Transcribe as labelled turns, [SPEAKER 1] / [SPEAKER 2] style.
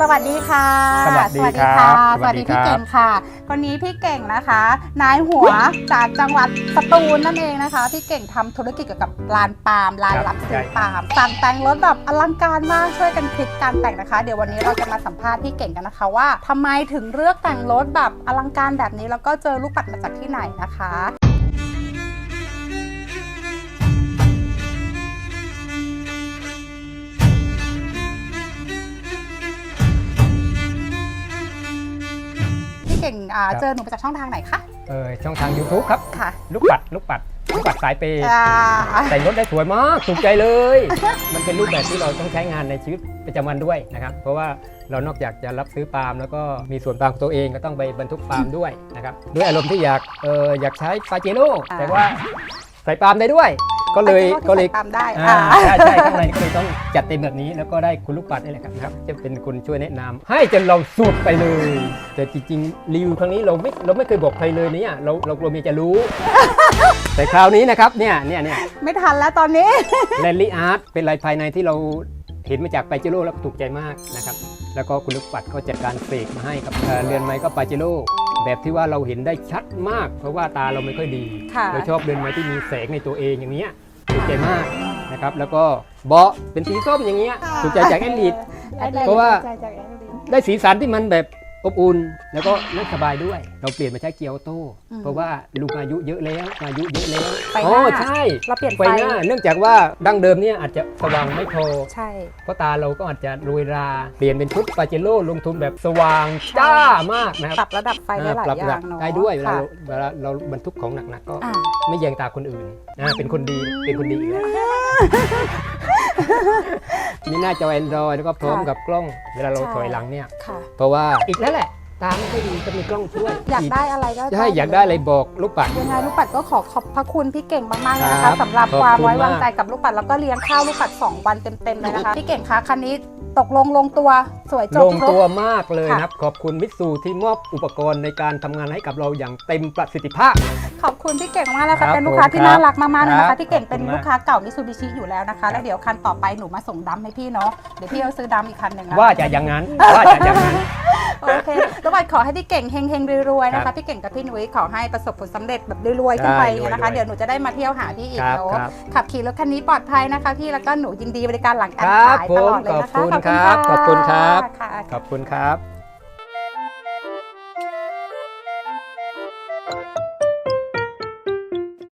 [SPEAKER 1] สวัสดีค่ะ
[SPEAKER 2] สวัสดีครับ
[SPEAKER 1] สวัสดี
[SPEAKER 2] สวัสดีครับ
[SPEAKER 1] พี่เก่งค่ะ คนนี้พี่เก่งนะคะ นายหัวจากจังหวัดสตูลนั่นเองนะคะ พี่เก่งทำธุรกิจเกี่ยวกับลานปาล์มลานรับซื้อปาล์มสั่งแต่งรถแบบอลังการมากช่วยกันคิดการแต่งนะคะ เดี๋ยววันนี้เราจะมาสัมภาษณ์พี่เก่งกันนะคะ ว่าทำไมถึงเลือกแต่งรถแบบอลังการแบบนี้แล้วก็เจอลูกปัดมาจากที่ไหนนะคะ เก่งอ่า
[SPEAKER 2] ครับ
[SPEAKER 1] เจอหนูมาจากช่องทางไหนคะ
[SPEAKER 2] เออช่องทาง YouTube ครับ
[SPEAKER 1] ค่ะ
[SPEAKER 2] ลูกปัด ลูกปัด ลูกปัดสายเปย์
[SPEAKER 1] อ่า
[SPEAKER 2] แต่งรถได้สวยมากถูกใจเลย มันเป็นรูปแบบที่เราต้องใช้งานในชีวิตประจำวันด้วยนะครับ เพราะว่าเรานอกจากจะรับซื้อปาล์มแล้วก็มีส่วนปาล์มของตัวเองก็ต้องไปบรรทุกปาล์มด้วยนะครับด้วยอารมณ์ที่อยากเอออยากใช้ปาเจโร่แต่ว่าใส่ปาล์มได้ด้วย ก็เลย
[SPEAKER 1] ไปที่
[SPEAKER 2] ก็เลย
[SPEAKER 1] ตามได้
[SPEAKER 2] อ่า
[SPEAKER 1] อ่า
[SPEAKER 2] ใช่ใช่ข้างในก็เลยต้องจัดเต็มแบบนี้แล้วก็ได้คุณลูกปัดนี่แหละครับจะเป็นคนช่วยแนะนำให้จนเราสุดไปเลย แต่จริงๆรีวิวครั้งนี้เราไม่เราไม่เคยบอกใครเลยเนี่ยเราเรากลัวเมียจะรู้ แต่คราวนี้นะครับเนี่ยเนี่ยเนี่ย
[SPEAKER 1] ไม่ทันแล้วตอนนี้
[SPEAKER 2] แลนลี่อาร์ตเป็นลายภายในที่เราเห็นมาจากปาเจโร่แล้วถูกใจมากนะครับ แล้วก็คุณลูกปัดก็จัดการเสกมาให้ครับเอ่อเรือนไม้ก็ปาเจโร่ แบบที่ว่าเราเห็นได้ชัดมาก เพราะว่าตาเราไม่ค่อยดี
[SPEAKER 1] ค่ะ
[SPEAKER 2] เราชอบเรือนไม้ที่มีแสงในตัวเองอย่างเนี้ยถูกใจมากนะครับแล้วก็เบาะเป็นสีส้มอย่างเงี้ยถูกใจจากแอนลีด เพราะว่า ได้สีสันที่มันแบบ อบอุ่นแล้วก็นั่งสบายด้วย เราเปลี่ยนมาใช้เกียร์ออโต้
[SPEAKER 1] อืม
[SPEAKER 2] เพราะว่าลุงอายุเยอะแล้วอายุเยอะแล้ว
[SPEAKER 1] ไฟหน้า
[SPEAKER 2] อ๋อใช่
[SPEAKER 1] เราเปลี่ยน
[SPEAKER 2] ไฟหน้า เนื่องจากว่าดั้งเดิมเนี่ยอาจจะสว่างไม่พอ
[SPEAKER 1] ใช่
[SPEAKER 2] เพราะตาเราก็อาจจะโรยรา เปลี่ยนเป็นชุดปาเจโร่ลงทุนแบบสว่างจ้ามากนะค
[SPEAKER 1] ป
[SPEAKER 2] รั
[SPEAKER 1] รับระดับไฟได้หลาย
[SPEAKER 2] ปรับ
[SPEAKER 1] อ
[SPEAKER 2] ระดั
[SPEAKER 1] ย่า
[SPEAKER 2] บ
[SPEAKER 1] งเนาะ
[SPEAKER 2] ได้ด้วยเวลา
[SPEAKER 1] ค่ะ
[SPEAKER 2] เราเวลาเราบรรทุกของหนักๆก็
[SPEAKER 1] อ่า
[SPEAKER 2] ไม่แยงตาคนอื่นอ่าเป็นคนดีเป็นคนดีอีกแล้ว มีหน้าจอ Android แล้วก็พร้อม
[SPEAKER 1] ค่ะ
[SPEAKER 2] กับกล้องเวลาเรา
[SPEAKER 1] ใช่
[SPEAKER 2] ถอยหลังเนี่ย
[SPEAKER 1] ค่ะ
[SPEAKER 2] เพราะว่าอีกแล้วแหละ ตาไม่ค่อยดีก็มีกล้องช่วย
[SPEAKER 1] อยากได้อะไรก็
[SPEAKER 2] ใช่อยากได้อะไรบอกลูกปัด
[SPEAKER 1] ยังไงลูกปัดก็ขอขอบพระคุณพี่เก่งมากๆเลยนะ
[SPEAKER 2] ครั
[SPEAKER 1] คะ
[SPEAKER 2] บ
[SPEAKER 1] สำหรับ
[SPEAKER 2] ขอบ
[SPEAKER 1] ความ
[SPEAKER 2] คุณ
[SPEAKER 1] ไว้วาง
[SPEAKER 2] มาก
[SPEAKER 1] ใจกับลูกปัดแล้วก็เลี้ยงข้าวลูกปัด2วันเต็มๆเลยนะคะพี่เก่งคะคันนี้ตกลงลงตัวสวยจ
[SPEAKER 2] ล
[SPEAKER 1] บ
[SPEAKER 2] ง
[SPEAKER 1] ครบ
[SPEAKER 2] ตัวมากเลย
[SPEAKER 1] ค่ะ
[SPEAKER 2] นะครับ ขอบคุณมิตซูที่มอบอุปกรณ์ในการทำงานให้กับเราอย่างเต็มประสิทธิภาพ
[SPEAKER 1] ขอบคุณพี่เก่งมากเลย
[SPEAKER 2] ครั
[SPEAKER 1] ค่ะ
[SPEAKER 2] บ
[SPEAKER 1] เป็นลูกค้าที่
[SPEAKER 2] ผมครับ
[SPEAKER 1] น่ารักมากๆเลยนะ
[SPEAKER 2] ครั
[SPEAKER 1] คะ
[SPEAKER 2] บ
[SPEAKER 1] พี่เก่งเป็น
[SPEAKER 2] ขอบคุณมาก
[SPEAKER 1] ลูกค้าเก่ามิซูบิชิอยู่แล้วนะคะ
[SPEAKER 2] ครับ
[SPEAKER 1] แล้วเดี๋ยวคันต่อไปหนูมาส่งดำให้พี่เนาะเดี๋ยวพี่เอาซื้อดำอีกคันหนึ่งน
[SPEAKER 2] ว่าจะอย่างนั้นว่าจะอย่างนั้น
[SPEAKER 1] โอเคลูกปัด ขอให้พี่เก่งเฮงเฮงๆรวยๆนะ
[SPEAKER 2] ครั
[SPEAKER 1] คะ
[SPEAKER 2] บ
[SPEAKER 1] พี่เก่งกับพี่นุ้ยขอให้ประสบผลสำเร็จแบบรวยๆขึ้นไป
[SPEAKER 2] ได้รวยๆ
[SPEAKER 1] นะคะ เดี๋ยวหนูจะได้มาเที่ยวหาพี่อีก
[SPEAKER 2] ครับ
[SPEAKER 1] เนาะ
[SPEAKER 2] ครับ
[SPEAKER 1] ขับขี่รถคันนี้ปลอดภัยนะคะพี่แล้วก็หนูยินดีบริการหลังการ
[SPEAKER 2] ครับ
[SPEAKER 1] ขาย
[SPEAKER 2] ผม
[SPEAKER 1] ตลอดเลยนะคะ
[SPEAKER 2] ขอบคุณครับ ขอบคุณครับ
[SPEAKER 1] ค่ะ
[SPEAKER 2] ขอบคุณครับ